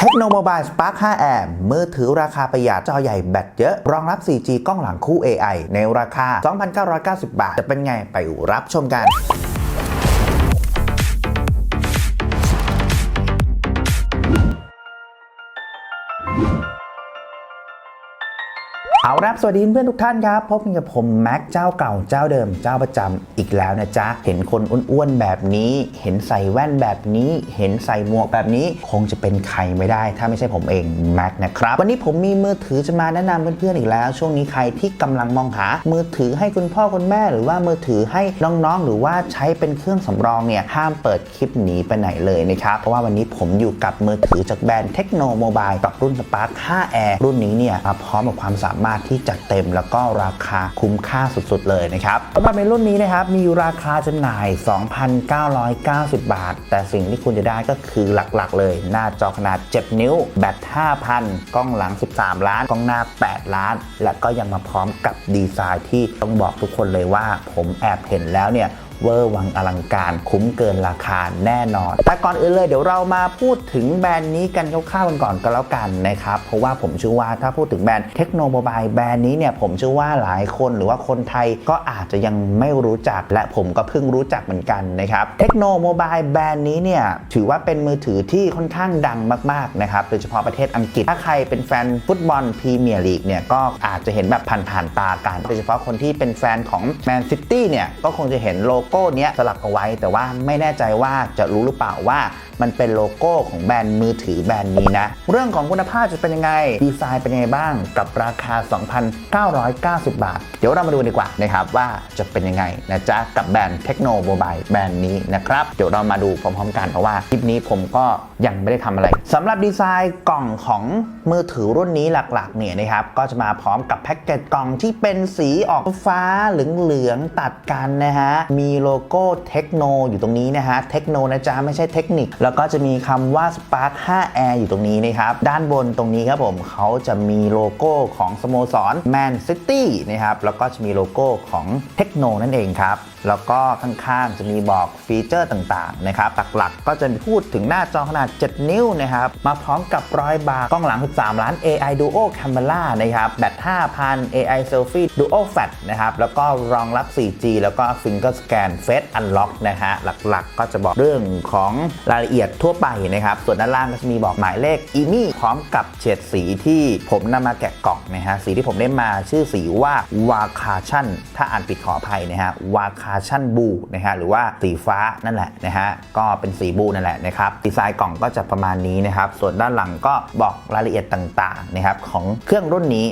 เทคโนโมบายสปาร์ค5 a มือถือราคาประหยัดจอใหญ่แบตเยอะ รองรับ 4G กล้องหลังคู่ AI ในราคา 2,990 บาท จะเป็นไงไปรับชมกัน เอารับสวัสดีเพื่อนทุกท่านครับพบกันกับผมแม็กเจ้าเก่าเจ้าเดิมเจ้าประจำอีกแล้วนะจ๊ะ เห็นคนอ้วนๆแบบนี้ เห็นใส่แว่นแบบนี้ เห็นใส่หมวกแบบนี้ คงจะเป็นใครไม่ได้ ถ้าไม่ใช่ผมเองแม็กนะครับ วันนี้ผมมีมือถือจะมาแนะนำเพื่อนๆอีกแล้ว ช่วงนี้ใครที่กำลังมองหา มือถือให้คุณพ่อคุณแม่ หรือว่ามือถือให้น้องๆ หรือว่าใช้เป็นเครื่องสำรองเนี่ยห้ามเปิดคลิปหนีไปไหนเลยนะครับเพราะว่าวันนี้ผมอยู่กับมือถือจากแบรนด์เทคโนโมบายกับรุ่น Spark 5 Air รุ่นนี้เนี่ยมาพร้อมกับความสามารถที่จัดเต็ม แล้วก็ราคาคุ้มค่าสุดๆเลยนะครับสำหรับในรุ่นนี้นะครับมีราคาจำหน่าย 2,990 บาท แต่สิ่งที่คุณจะได้ก็คือหลักๆ เลย หน้าจอขนาด 7 นิ้ว แบต 5,000 กล้องหลัง 13 ล้าน กล้องหน้า 8 ล้าน และก็ยังมาพร้อมกับดีไซน์ที่ต้องบอกทุกคนเลยว่าผมแอบเห็นแล้วเนี่ย เวอร์วังอลังการคุ้มเกินราคาแน่นอน แต่ก่อนอื่นเลยเดี๋ยวเรามาพูดถึงแบรนด์นี้กันคร่าวๆกันก่อนก็แล้วกันนะครับ เพราะว่าผมเชื่อว่าถ้าพูดถึงแบรนด์เทคโนโมบายแบรนด์นี้เนี่ยผมเชื่อว่าหลายคนหรือว่าคนไทยก็อาจจะยังไม่รู้จักและผมก็เพิ่งรู้จักเหมือนกันนะครับเทคโนโมบายแบรนด์นี้เนี่ยถือว่าเป็นมือถือที่ค่อนข้างดังมากๆนะครับโดยเฉพาะประเทศอังกฤษถ้าใครเป็นแฟนฟุตบอลพรีเมียร์ลีกเนี่ยก็อาจจะเห็นแบบผ่านๆตากันโดยเฉพาะคนที่เป็นแฟนของแมนซิตี้เนี่ยก็คงจะเห็นโลโโก้เนี้ยสลักเอาไว้ แต่ว่าไม่แน่ใจว่าจะรู้หรือเปล่าว่า มันเป็นโลโก้ของแบรนด์มือถือแบรนด์นี้นะ เรื่องของคุณภาพจะเป็นยังไง ดีไซน์เป็นยังไงบ้าง กับราคา 2,990 บาท เดี๋ยวเรามาดูดีกว่านะครับว่าจะเป็นยังไงนะจ๊ะ กับแบรนด์เทคโนโมบายแบรนด์นี้นะครับ เดี๋ยวเรามาดูพร้อมๆ กันเพราะว่าคลิปนี้ผมก็ยังไม่ได้ทำอะไรสำหรับดีไซน์กล่องของมือถือรุ่นนี้หลักๆเนี่ยนะครับก็จะมาพร้อมกับแพ็กเกจกล่องที่เป็นสีออกฟ้าเหลืองๆตัดกันนะฮะมีโลโก้เทคโนอยู่ตรงนี้นะฮะเทคโนนะจ๊ะไม่ใช่เทคนิคแแล้วก็จะมีคำว่า Spark 5 Air อยู่ตรงนี้นะครับ ด้านบนตรงนี้ครับผมเขาจะมีโลโก้ของสโมสร Man City นะครับ แล้วก็จะมีโลโก้ของเทคโนนั่นเองครับแล้วก็ข้างๆจะมีบอกฟีเจอร์ต่างๆนะครับหลักๆก็จะพูดถึงหน้าจอขนาด 7 นิ้วนะครับมาพร้อมกับรอยบาร์กล้องหลัง 13 ล้าน AI Duo Camera นะครับแบต 5,000 AI Selfie Duo Fat นะครับแล้วก็รองรับ 4G แล้วก็ Finger Scan Face Unlock นะฮะหลักๆ ก็จะบอกเรื่องของรายละเอียดทั่วไปนะครับส่วนด้านล่างก็จะมีบอกหมายเลขอีมี่พร้อมกับเฉดสีที่ผมนำมาแกะกล่องนะฮะสีที่ผมได้มาชื่อสีว่าวาคาชั่นถ้าอ่านผิดขออภัยนะฮะวาคาชั่นบูนะฮะหรือว่าสีฟ้านั่นแหละนะฮะก็เป็นสีบูนั่นแหละนะครับดีไซน์กล่องก็จะประมาณนี้นะครับส่วนด้านหลังก็บอกรายละเอียดต่างๆนะครับของเครื่องรุ่นนี้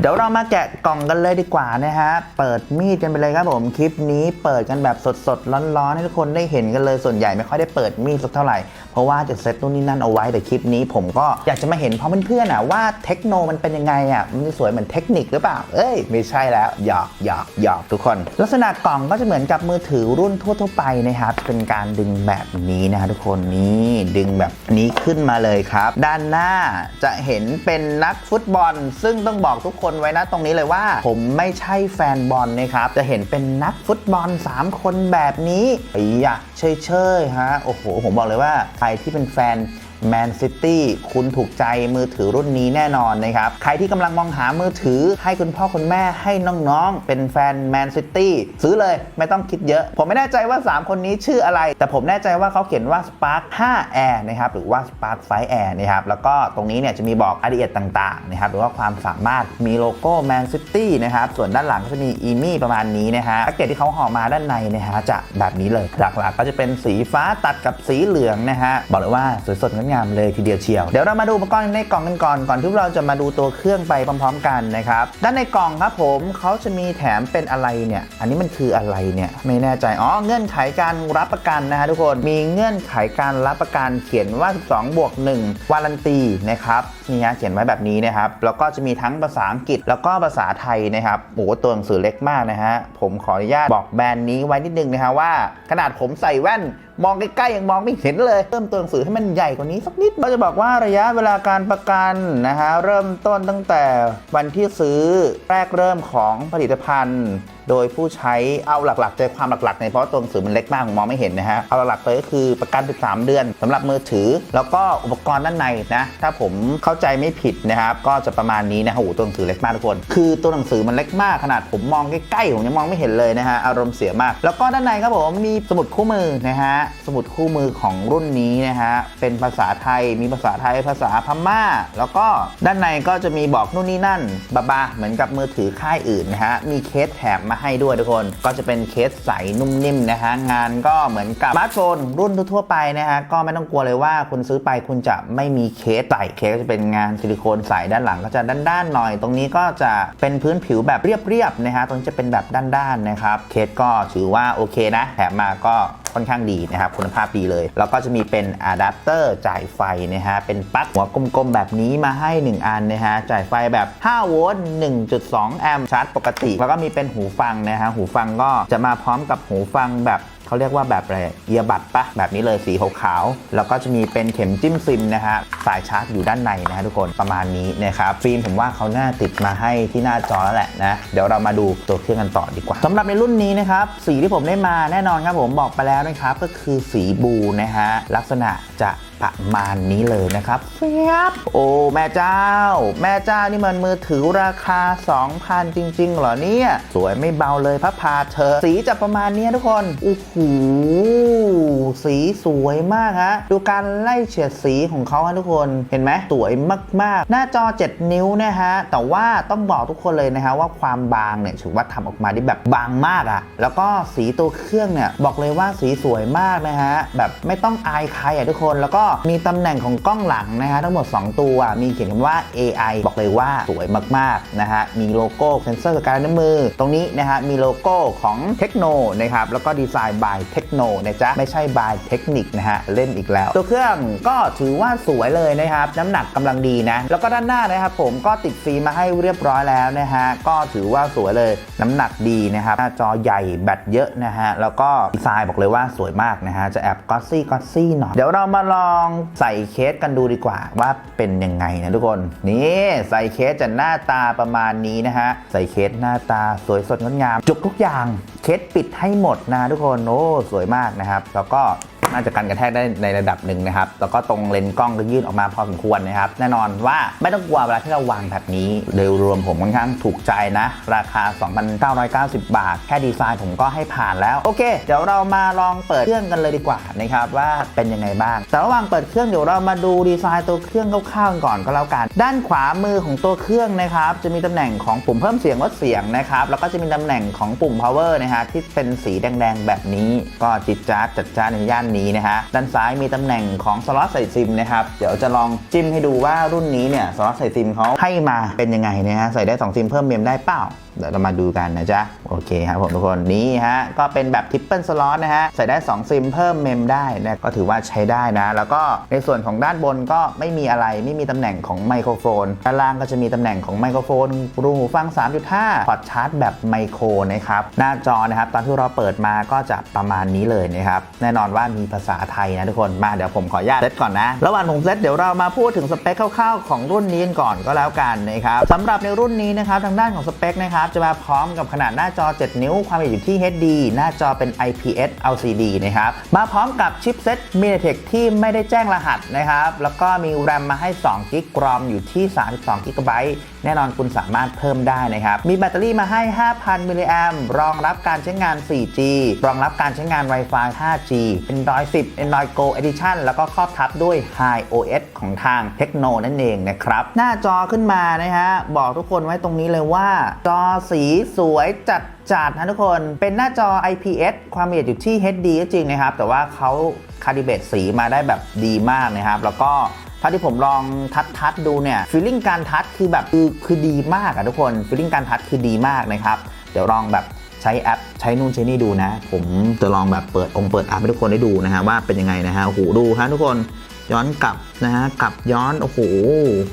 เดี๋ยวเรามาแกะกล่องกันเลยดีกว่านะฮะเปิดมีดกันไปเลยครับผมคลิปนี้เปิดกันแบบสดๆร้อนๆให้ทุกคนได้เห็นกันเลยส่วนใหญ่ไม่ค่อยได้เปิดมีดสักเท่าไหร่ เพราะว่าจะเซตนู่นนี่นั่นเอาไว้แต่คลิปนี้ผมก็อยากจะมาเห็นพร้อมเพื่อนๆอะว่าเทคโนมันเป็นยังไงอะมันสวยเหมือนเทคนิคหรือเปล่า เอ้ยไม่ใช่แล้วหยอกหยอกหยอกทุกคน ลักษณะกล่องก็จะเหมือนกับมือถือรุ่นทั่วๆไปนะครับเป็นการดึงแบบนี้นะทุกคนนี่ดึงแบบนี้ขึ้นมาเลยครับ ด้านหน้าจะเห็นเป็นนักฟุตบอล ซึ่งต้องบอกทุกคนไว้นะตรงนี้เลยว่า ผมไม่ใช่แฟนบอลนะครับจะเห็นเป็นนักฟุตบอล 3 คนแบบนี้ไอ้ยะเชยๆฮะโอ้โหผมบอกเลยว่าใครที่เป็นแฟน แมนซิตี้คุณถูกใจมือถือรุ่นนี้แน่นอนนะครับ ใครที่กำลังมองหามือถือ ให้คุณพ่อคุณแม่ให้น้องๆ เป็นแฟนแมนซิตี้ซื้อเลยไม่ต้องคิดเยอะ ผมไม่แน่ใจว่า 3 คนนี้ชื่ออะไร แต่ผมแน่ใจว่าเขาเขียนว่า Spark 5 Air นะครับ หรือว่า Spark 5 Air นะครับแล้วก็ตรงนี้เนี่ยจะมีบอกรายละเอียดต่างๆนะครับหรือว่าความสามารถมีโลโก้แมนซิตี้นะครับส่วนด้านหลังก็จะมีอีมี่ประมาณนี้นะฮะแพ็กเกจที่เขาห่อมาด้านในนะฮะจะแบบนี้เลยหลักๆ ก็จะเป็นสีฟ้าตัดกับสีเหลืองนะฮะบอกเลยว่าสวยสดงดงามเลยทีเดียวเชียว เดี๋ยวเรามาดูอุปกรณ์ในกล่องกันก่อนก่อนที่เราจะมาดูตัวเครื่องไปพร้อม ๆ กันนะครับด้านในกล่องครับผมเขาจะมีแถมเป็นอะไรเนี่ยอันนี้มันคืออะไรเนี่ยไม่แน่ใจอ๋อเงื่อนไขการรับประกันนะฮะทุกคนมีเงื่อนไขการรับประกันเขียนว่า 12 บวก 1 วารันตีนะครับนี่ฮะเขียนไว้แบบนี้นะครับแล้วก็จะมีทั้งภาษาอังกฤษแล้วก็ภาษาไทยนะครับโอ้โหตัวหนังสือเล็กมากนะฮะผมขออนุญาตบอกแบรนด์นี้ไว้นิดนึงนะฮะว่า ขนาดผมใส่แว่นมองใกล้ๆยังมองไม่เห็นเลย เริ่มตัวหนังสือให้มันใหญ่กว่านี้สักนิดเราจะบอกว่าระยะเวลาการประกันนะฮะเริ่มต้นตั้งแต่วันที่ซื้อแรกเริ่มของผลิตภัณฑ์โดยผู้ใช้เอาหลักๆใจความหลักๆในเพราะตัวหนังสือมันเล็กมากผมมองไม่เห็นนะฮะเอาหลักๆเลยก็คือประกัน 13 เดือนสำหรับมือถือ แล้วก็อุปกรณ์ด้านในนะถ้าผมเข้าใจไม่ผิดนะครับก็จะประมาณนี้นะฮะโอ้ตัวหนังสือเล็กมากทุกคน คือตัวหนังสือมันเล็กมากขนาดผมมองใกล้ๆผมยังมองไม่เห็นเลยนะฮะอารมณ์เสียมาก แล้วก็ด้านในครับผมมีสมุดคู่มือนะฮะสมุดคู่มือของรุ่นนี้นะฮะเป็นภาษาไทยมีภาษาไทยภาษาพม่า แล้วก็ด้านในก็จะมีบอกนู่นนี่นั่นบาบาเหมือนกับมือถือค่ายอื่นนะฮะมีเคสแถมมาให้ด้วยทุกคน ก็จะเป็นเคสใสนุ่มนิ่มนะฮะงานก็เหมือนกับสมาร์ทโฟนรุ่นทั่วไปนะฮะก็ไม่ต้องกลัวเลยว่าคุณซื้อไปคุณจะไม่มีเคสใสเคสจะเป็นงานซิลิโคนใสด้านหลังก็จะด้านๆหน่อย ตรงนี้ก็จะเป็นพื้นผิวแบบเรียบๆนะฮะตรงนี้จะเป็นแบบด้านๆนะครับเคสก็ถือว่าโอเคนะแถมมาก็ ค่อนข้างดีนะครับคุณภาพดีเลย แล้วก็จะมีเป็นอะแดปเตอร์จ่ายไฟนะฮะเป็นปลั๊กหัวกลมๆแบบนี้มาให้ 1 อันนะฮะจ่ายไฟแบบ 5 โวลต์ 1.2 แอมป์ชาร์จปกติ แล้วก็มีเป็นหูฟังนะฮะหูฟังก็จะมาพร้อมกับหูฟังแบบ เขาเรียกว่าแบบอะไรเอียบัดปะแบบนี้เลยสีขาวๆแล้วก็จะมีเป็นเข็มจิ้มซิมนะฮะสายชาร์จอยู่ด้านในนะฮะทุกคนประมาณนี้นะครับฟิล์มผมว่าเขาน่าติดมาให้ที่หน้าจอแล้วแหละนะเดี๋ยวเรามาดูตัวเครื่องกันต่อดีกว่าสำหรับในรุ่นนี้นะครับสีที่ผมได้มาแน่นอนครับผมบอกไปแล้วนะครับก็คือสีบูนะฮะลักษณะจะ ประมาณนี้เลยนะครับเฟียบโอ้แม่เจ้า แม่เจ้านี่มันมือถือราคา 2,000 จริง ๆ เหรอเนี่ย สวยไม่เบาเลยพระพาเธอ สีจะประมาณเนี้ยทุกคนโอ้โห สีสวยมากฮะดูการไล่เฉดสีของเขาฮะทุกคนเห็นไหมสวยมาก ๆ หน้าจอ 7 นิ้วนะฮะแต่ว่าต้องบอกทุกคนเลยนะฮะว่าความบางเนี่ยถือว่าทำออกมาได้แบบบางมากอะแล้วก็สีตัวเครื่องเนี่ยบอกเลยว่าสีสวยมากนะฮะแบบไม่ต้องอายใครอะทุกคนแล้วก็มีตำแหน่งของกล้องหลังนะฮะทั้งหมด 2 ตัวมีเขียนคำว่า AI บอกเลยว่าสวยมากๆนะฮะมีโลโก้เซนเซอร์กับการนิ้วมือ ตรงนี้นะฮะมีโลโก้ของเทคโนนะครับแล้วก็ดีไซน์ by เทคโนนะจ๊ะไม่ใช่ by เทคนิคนะฮะเล่นอีกแล้ว ตัวเครื่องก็ถือว่าสวยเลยนะครับ น้ำหนักกำลังดีนะ แล้วก็ด้านหน้านะครับผมก็ติดฟิล์มมาให้เรียบร้อยแล้วนะฮะก็ถือว่าสวยเลยน้ำหนักดีนะครับหน้าจอใหญ่แบตเยอะนะฮะแล้วก็ดีไซน์บอกเลยว่าสวยมากนะฮะจะแอบกอซี่กอซี่หน่อยเดี๋ยวเรามาลองใส่เคสกันดูดีกว่าว่าเป็นยังไงนะทุกคน นี่ใส่เคสจะหน้าตาประมาณนี้นะฮะใส่เคสหน้าตาสวยสดงดงาม จุกทุกอย่าง เคสปิดให้หมดนะทุกคนโอ้สวยมากนะครับ แล้วก็ น่าจะกันกระแทกได้ในระดับหนึ่งนะครับ แล้วก็ตรงเลนส์กล้องก็ยื่นออกมาพอสมควรนะครับ แน่นอนว่าไม่ต้องกลัวเวลาที่เราวางแบบนี้โดยรวมผมค่อนข้างถูกใจนะ ราคา 2,990 บาท แค่ดีไซน์ผมก็ให้ผ่านแล้ว โอเค เดี๋ยวเรามาลองเปิดเครื่องกันเลยดีกว่านะครับว่าเป็นยังไงบ้าง แต่ระหว่างเปิดเครื่องเดี๋ยวเรามาดูดีไซน์ตัวเครื่องคร่าวๆกันก่อนก็แล้วกัน ด้านขวามือของตัวเครื่องนะครับจะมีตำแหน่งของปุ่มเพิ่มเสียงลดเสียงนะครับแล้วก็จะมีตำแหน่งของปุ่ม power นะฮะที่เป็นสีแดงๆแบบนี้ก็จิตจ้าจัดจ้านในย่านนี้นะฮะด้านซ้ายมีตำแหน่งของสล็อตใส่ซิมนะครับเดี๋ยวจะลองจิ้มให้ดูว่ารุ่นนี้เนี่ยสล็อตใส่ซิมเขาให้มาเป็นยังไงนะฮะใส่ได้ 2 ซิมเพิ่มเมมได้เปล่าเดี๋ยวเรามาดูกันนะจ๊ะ โอเคครับผมทุกคนนี่ฮะ ก็เป็นแบบทิปเปิลสล็อตนะฮะ ใส่ได้ 2 ซิมเพิ่มเมมได้นะก็ถือว่าใช้ได้นะ แล้วก็ในส่วนของด้านบนก็ไม่มีอะไรไม่มีตำแหน่งของไมโครโฟน ด้านล่างก็จะมีตำแหน่งของไมโครโฟน รูหูฟัง 3.5พอร์ตชาร์จแบบไมโครนะครับ หน้าจอนะครับ ตอนที่เราเปิดมาก็จะประมาณนี้เลยนะครับ แน่นอนว่ามีภาษาไทยนะทุกคนมาเดี๋ยวผมขออนุญาตเซตก่อนนะ ระหว่างผมเซตเดี๋ยวเรามาพูดถึงสเปคคร่าวๆของรุ่นนี้ก่อนก็แล้วกันนะครับสำหรับในรุ่นนี้นะครับทางด้านของสเปคนะครับจะมาพร้อมกับขนาดหน้าจอ 7 นิ้วความละเอียดอยู่ที่ HD หน้าจอเป็น IPS LCD นะครับมาพร้อมกับชิปเซต MediaTek ที่ไม่ได้แจ้งรหัสนะครับแล้วก็มีแรมมาให้2กิกรอมอยู่ที่32กิกะไบต์ แน่นอนคุณสามารถเพิ่มได้นะครับ มีแบตเตอรี่มาให้ 5,000 มิลลิแอมรองรับการใช้งาน 4G รองรับการใช้งาน Wi-Fi 5G Android 10 Android Go Edition แล้วก็ครอบทับด้วย High OS ของทางเทคโนนั่นเองนะครับ หน้าจอขึ้นมานะฮะ บอกทุกคนไว้ตรงนี้เลยว่า จอสีสวยจัดจัดนะทุกคน เป็นหน้าจอ IPS ความละเอียดอยู่ที่ HD ก็จริงนะครับ แต่ว่าเขาคาลิเบตสีมาได้แบบดีมากนะครับ แล้วก็ ถ้าที่ผมลองทัดทัดดูเนี่ยฟีลลิ่งการทัดคือแบบคือคือดีมากอะทุกคนฟีลลิ่งการทัดคือดีมากนะครับ เดี๋ยวลองแบบใช้แอปใช้นู่นใช้นี่ดูนะ ผมจะลองแบบเปิดองค์เปิดแอปให้ทุกคนได้ดูนะฮะว่าเป็นยังไงนะฮะโอ้โหดูฮะทุกคน ย้อนกลับนะฮะกลับย้อนโอ้โห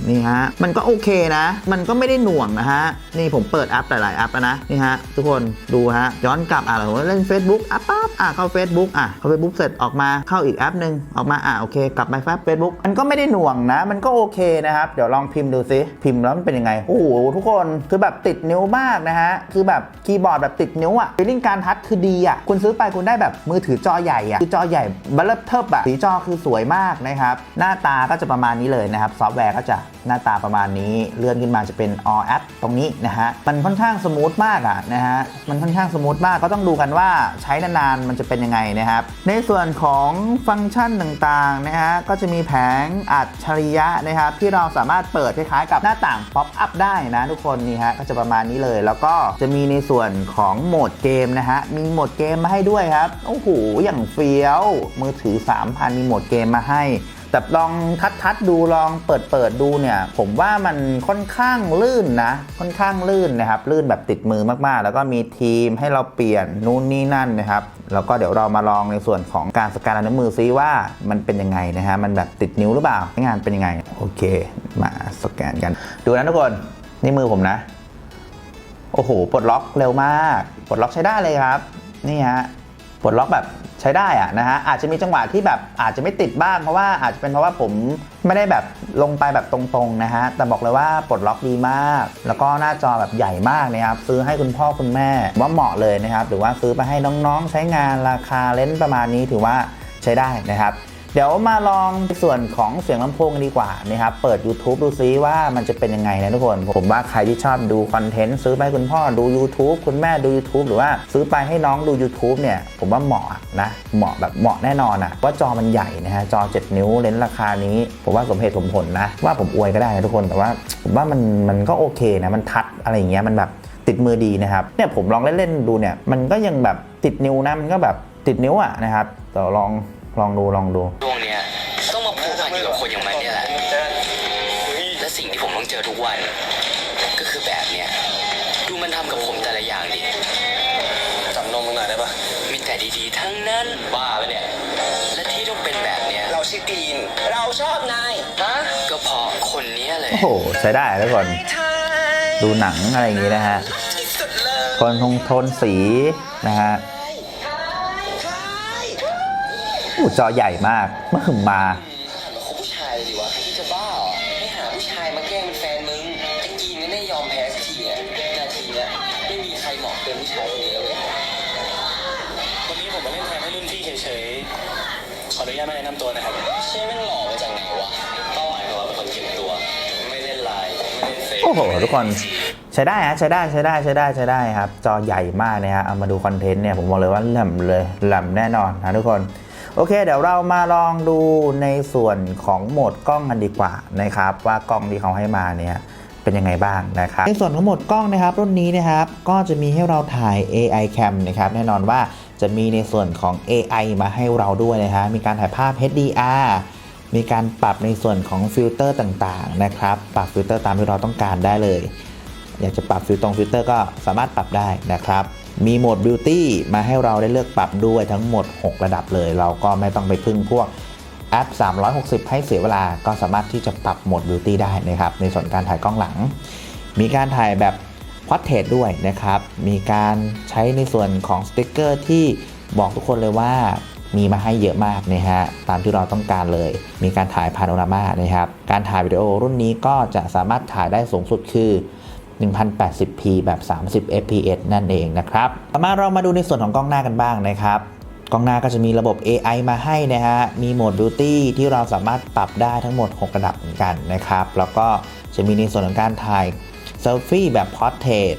นี่ฮะมันก็โอเคนะ มันก็ไม่ได้หน่วงนะฮะนี่ผมเปิดแอปหลายๆแอปนะนี่ฮะทุกคนดูฮะย้อนกลับอะเราเล่น Facebook อะปั๊บอะเข้า Facebook อะเข้า Facebook เสร็จออกมาเข้าอีกแอปหนึ่งออกมาอะโอเค กลับไปแฟบ Facebook มันก็ไม่ได้หน่วงนะ มันก็โอเคนะครับเดี๋ยวลองพิมพ์ดูซิพิมพ์แล้วมันเป็นยังไงโอ้โหทุกคนคือแบบติดนิ้วมากนะฮะคือแบบคีย์บอร์ดแบบติดนิ้วอะฟีลลิ่งการทัชคือดีอะคุณซื้อไปคุณได้แบบมือถือจอใหญ่อะคือจอใหญ่บัลเลเทิบอะสีจอคือสวยมากนะครับ หน้าตาก็จะประมาณนี้เลยนะครับ ซอฟต์แวร์ก็จะหน้าตาประมาณนี้ เลื่อนขึ้นมาจะเป็น all app ตรงนี้นะฮะ มันค่อนข้างสมูทมากอะนะฮะ มันค่อนข้างสมูทมาก ก็ต้องดูกันว่าใช้นานๆ มันจะเป็นยังไงนะครับ ในส่วนของฟังก์ชันต่างๆ นะฮะ ก็จะมีแผงอัจฉริยะนะครับ ที่เราสามารถเปิดคล้ายๆกับหน้าต่างป๊อปอัพได้นะทุกคนนี่ฮะ ก็จะประมาณนี้เลย แล้วก็จะมีในส่วนของโหมดเกมนะฮะ มีโหมดเกมมาให้ด้วยครับ โอ้โห อย่างเฟี้ยว มือถือ 3,000 มีโหมดเกมมาให้ แต่ลองทัดทัดๆดูลองเปิดเปิดดูเนี่ย ผมว่ามันค่อนข้างลื่นนะ ค่อนข้างลื่นนะครับ ลื่นแบบติดมือมากๆ แล้วก็มีทีมให้เราเปลี่ยนนู่นนี่นั่นนะครับ แล้วก็เดี๋ยวเรามาลองในส่วนของการสแกนลายนิ้วมือซิว่ามันเป็นยังไงนะฮะมันแบบติดนิ้วหรือเปล่าใช้งานเป็นยังไง โอเค มาสแกนกัน ดูนะทุกคนนี่มือผมนะ โอ้โหปลดล็อกเร็วมากปลดล็อกใช้ได้เลยครับ นี่ฮะปลดล็อกแบบ ใช้ได้อะนะฮะอาจจะมีจังหวะที่แบบอาจจะไม่ติดบ้างเพราะว่าอาจจะเป็นเพราะว่าผมไม่ได้แบบลงไปแบบตรงๆนะฮะแต่บอกเลยว่าปลดล็อกดีมาก แล้วก็หน้าจอแบบใหญ่มากนะครับซื้อให้คุณพ่อคุณแม่ว่าเหมาะเลยนะครับหรือว่าซื้อไปให้น้องๆ ใช้งานราคาเลนส์ประมาณนี้ถือว่าใช้ได้นะครับ เดี๋ยวมาลองส่วนของเสียงลำโพงกันดีกว่านะครับ เปิด YouTube ดูซิว่ามันจะเป็นยังไงนะทุกคน ผมว่าใครที่ชอบดูคอนเทนต์ซื้อไปคุณพ่อดู YouTube คุณแม่ดู YouTube หรือว่าซื้อไปให้น้องดู YouTube เนี่ย ผมว่าเหมาะนะเหมาะแบบเหมาะแน่นอนอะว่าจอมันใหญ่นะฮะจอ 7 นิ้วเลนส์ราคานี้ ผมว่าสมเหตุสมผลนะ ว่าผมอวยก็ได้นะทุกคนแต่ว่าผมว่ามันมันก็โอเคนะมันทัดอะไรอย่างเงี้ยมันแบบติดมือดีนะครับเนี่ยผมลองเล่นๆดูเนี่ยมันก็ยังแบบติดนิ้วนะมันก็แบบติดนิ้วอะนะครับเดี๋ยวลอง ลองดูลองดูดวงเนี้ยต้องมาผูกพันอยู่กับคนอย่างมันเนี่ยแหละและสิ่งที่ผมต้องเจอทุกวัน ก็คือแบบเนี้ยดูมันทำกับผมแต่ละอย่างดิจับนมมึงหน่อยได้ปะมีแต่ดีๆ ทั้งนั้นบ้าปะเนี่ยและที่ต้องเป็นแบบเนี้ยเราชื่อกรีนเราชอบนายฮะก็เพราะคนเนี้ยเลยโอ้โหใช้ได้ทุกคนไทยดูหนังอะไรอย่างงี้นะฮะที่สุดเลยโทนทงโทนสีนะฮะ อู้จอใหญ่มากเมื่อมาหันมาคบผู้ชายเลยดิวะพี่จะบ้าเหรอไม่หาผู้ชายมาแกล้งเป็นแฟนมึงไอ้กีนก็ได้ยอมแพ้สักทีเนี่ยนาทีเนี้ยไม่มีใครเหมาะเกินผู้ชายคนนี้เลยวันนี้ผมมาเล่นแทนให้รุ่นพี่เฉยๆขออนุญาตมาแนะนำตัวนะครับเชื่อแม่งหล่อมาจากไหนวะเป้าหมายของเราเป็นคนเก็บตัว ไม่เล่นไลน์ไม่เล่นเฟซโอ้โหทุกคนใช้ได้ฮะใช้ได้ใช้ได้ใช้ได้ใช้ได้ครับ จอใหญ่มากนะฮะเอามาดูคอนเทนต์เนี่ยผมบอกเลยว่าแหลมเลยแหลมแน่นอนนะทุกคน โอเค เดี๋ยวเรามาลองดูในส่วนของโหมดกล้องกันดีกว่านะครับ ว่ากล้องที่เขาให้มาเนี่ยเป็นยังไงบ้างนะครับ ในส่วนของโหมดกล้องนะครับ รุ่นนี้นะครับก็จะมีให้เราถ่าย AI cam นะครับแน่นอนว่าจะมีในส่วนของ AI มาให้เราด้วยนะฮะมีการถ่ายภาพ HDR มีการปรับในส่วนของฟิลเตอร์ต่างๆนะครับ ปรับฟิลเตอร์ตามที่เราต้องการได้เลย อยากจะปรับฟิลตรงฟิลเตอร์ก็สามารถปรับได้นะครับ มีโหมด Beauty มาให้เราได้เลือกปรับด้วยทั้งหมด 6 ระดับเลย เราก็ไม่ต้องไปพึ่งพวกแอป 360 ให้เสียเวลา ก็สามารถที่จะปรับโหมด Beauty ได้นะครับ ในส่วนการถ่ายกล้องหลัง มีการถ่ายแบบพ o r t r a i t ด้วยนะครับ มีการใช้ในส่วนของสติกเกอร์ที่บอกทุกคนเลยว่ามีมาให้เยอะมากนะฮะ ตามที่เราต้องการเลย มีการถ่ายพาโนรามานะครับ การถ่ายวิดีโอรุ่นนี้ก็จะสามารถถ่ายได้สูงสุดคือ 1080p แบบ 30 fps นั่นเองนะครับ ต่อมาเรามาดูในส่วนของกล้องหน้ากันบ้างนะครับกล้องหน้าก็จะมีระบบ AI มาให้นะฮะ มีโหมด Beauty ที่เราสามารถปรับได้ทั้งหมด 6 ระดับเหมือนกันนะครับ แล้วก็จะมีในส่วนของการถ่ายเซลฟี่แบบ Portrait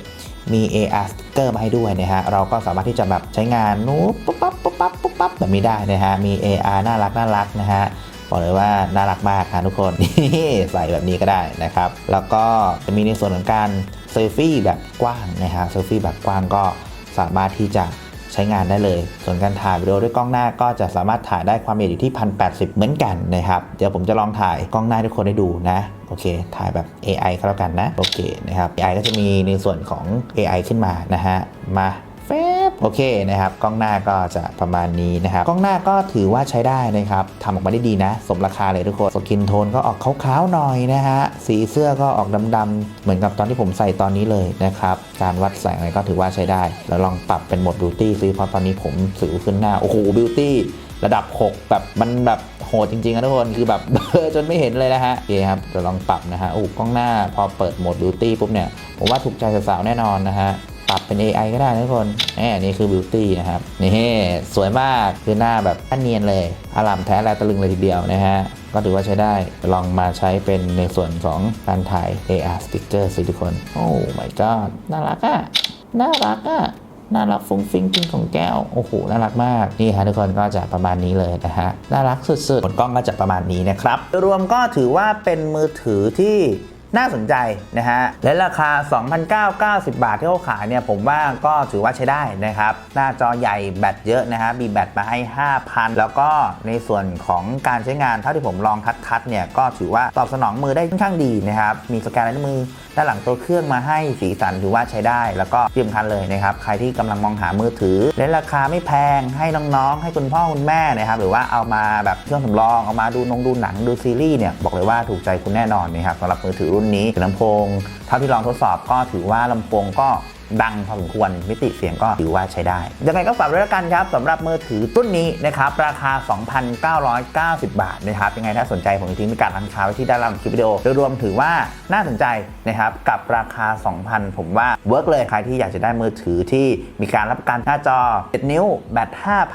มี AR sticker มาให้ด้วยนะฮะ เราก็สามารถที่จะแบบใช้งานนู้ปุ๊บปั๊บปุ๊บปั๊บปุ๊บปั๊บแบบนี้ได้นะฮะ มี AR น่ารักน่ารักนะฮะ บอกเลยว่าน่ารักมากค่ะทุกคนใส่แบบนี้ก็ได้นะครับ แล้วก็จะมีในส่วนของการเซลฟี่แบบกว้างนะฮะเซลฟี่แบบกว้างก็สามารถที่จะใช้งานได้เลย ส่วนการถ่ายวิดีโอด้วยกล้องหน้าก็จะสามารถถ่ายได้ความละเอียดอยู่ที่ 1080 เหมือนกันนะครับ เดี๋ยวผมจะลองถ่ายกล้องหน้าทุกคนได้ดูนะ โอเค ถ่ายแบบ AI ก็แล้วกันนะ โอเคนะครับ AI ก็จะมีในส่วนของ AI ขึ้นมานะฮะ มา แฟบโอเคนะครับกล้องหน้าก็จะประมาณนี้นะครับกล้องหน้าก็ถือว่าใช้ได้นะครับทำออกมาได้ดีนะ สมราคาเลยทุกคนสกินโทนก็ออกขาวๆหน่อยนะฮะสีเสื้อก็ออกดำๆเหมือนกับตอนที่ผมใส่ตอนนี้เลยนะครับการวัดแสงอะไรก็ถือว่าใช้ได้ แล้วลองปรับเป็นโหมดบิวตี้ซิเพราะตอนนี้ผมสิวขึ้นหน้าโอ้โหบิวตี้ระดับ 6 แบบมันแบบโหดจริงๆนะทุกคนคือแบบเบลอจนไม่เห็นเลยนะฮะโอเคครับเดี๋ยวลองปรับนะฮะโอ้กล้องหน้าพอเปิดโหมดบิวตี้ปุ๊บเนี่ยผมว่าถูกใจสาวๆแน่นอนนะฮะ ปรับเป็น AI ก็ได้นะทุกคนแหมนี่คือ Beauty นะครับ นี่สวยมากคือหน้าแบบอันเนียนเลยอารามแท้แลตะลึงเลยทีเดียวนะฮะก็ถือว่าใช้ได้ลองมาใช้เป็นในส่วนของการถ่าย AR sticker สิทุกคน โอ้ my god น่ารักอะ น่ารักอะน่ารักฟุ้งฟิ้งจริงของแก้ว โอ้โห น่ารักมาก นี่ฮะทุกคนก็จะประมาณนี้เลยนะฮะ น่ารักสุดๆ ผลกล้องก็จะประมาณนี้นะครับ รวมก็ถือว่าเป็นมือถือที่ น่าสนใจนะฮะและราคา 2,990 บาทที่เขาขายเนี่ยผมว่าก็ถือว่าใช้ได้นะครับ หน้าจอใหญ่แบตเยอะนะฮะมีแบตมาให้ 5,000 แล้วก็ในส่วนของการใช้งานเท่าที่ผมลองทัดๆเนี่ยก็ถือว่าตอบสนองมือได้ค่อนข้างดีนะครับมีสแกนลายนิ้วมือด้านหลังตัวเครื่องมาให้สีสันถือว่าใช้ได้ แล้วก็ที่สำคัญเลยนะครับ ใครที่กำลังมองหามือถือและราคาไม่แพงให้น้องๆ ให้คุณพ่อคุณแม่นะครับ หรือว่าเอามาแบบเครื่องสำรองเอามาดูนงดูหนังดูซีรีส์เนี่ยบอกเลยว่าถูกใจคุณแน่นอนนะครับสำหรับมือถือรุ่นนี้ลำโพงเท่าที่ลองทดสอบก็ถือว่าลำโพงก็ ดังพอสมควรมิติเสียงก็ถือว่าใช้ได้ ยังไงก็ฝากด้วยละกันครับสำหรับมือถือรุ่นนี้นะครับราคา 2,990 บาทนะครับยังไงถ้าสนใจผมจะทิ้งพิกัดร้านค้าไว้ที่ด้านล่างคลิปวิดีโอโดยรวมถือว่าน่าสนใจนะครับกับราคา 2,000 ผมว่าเวิร์กเลยใครที่อยากจะได้มือถือที่มีการรับประกันหน้าจอ 7 นิ้วแบต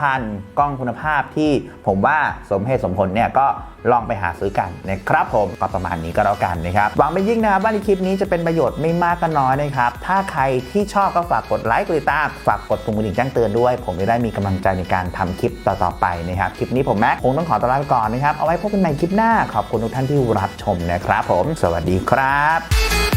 5,000 กล้องคุณภาพที่ผมว่าสมเหตุสมผลเนี่ยก็ ลองไปหาซื้อกันนะครับผมก็ประมาณนี้ก็แล้วกันนะครับหวังเป็นยิ่งนะครับว่าในคลิปนี้จะเป็นประโยชน์ไม่มากก็น้อยนะครับถ้าใครที่ชอบก็ฝากกดไลค์กดติดตามฝากกดปุ่มกระดิ่งแจ้งเตือนด้วย ผมจะได้มีกำลังใจในการทำคลิปต่อๆไปนะครับคลิปนี้ผมแม็กคงต้องขอตัวลาไปก่อนนะครับเอาไว้พบกันใหม่คลิปหน้าขอบคุณทุกท่านที่รับชมนะครับผม สวัสดีครับ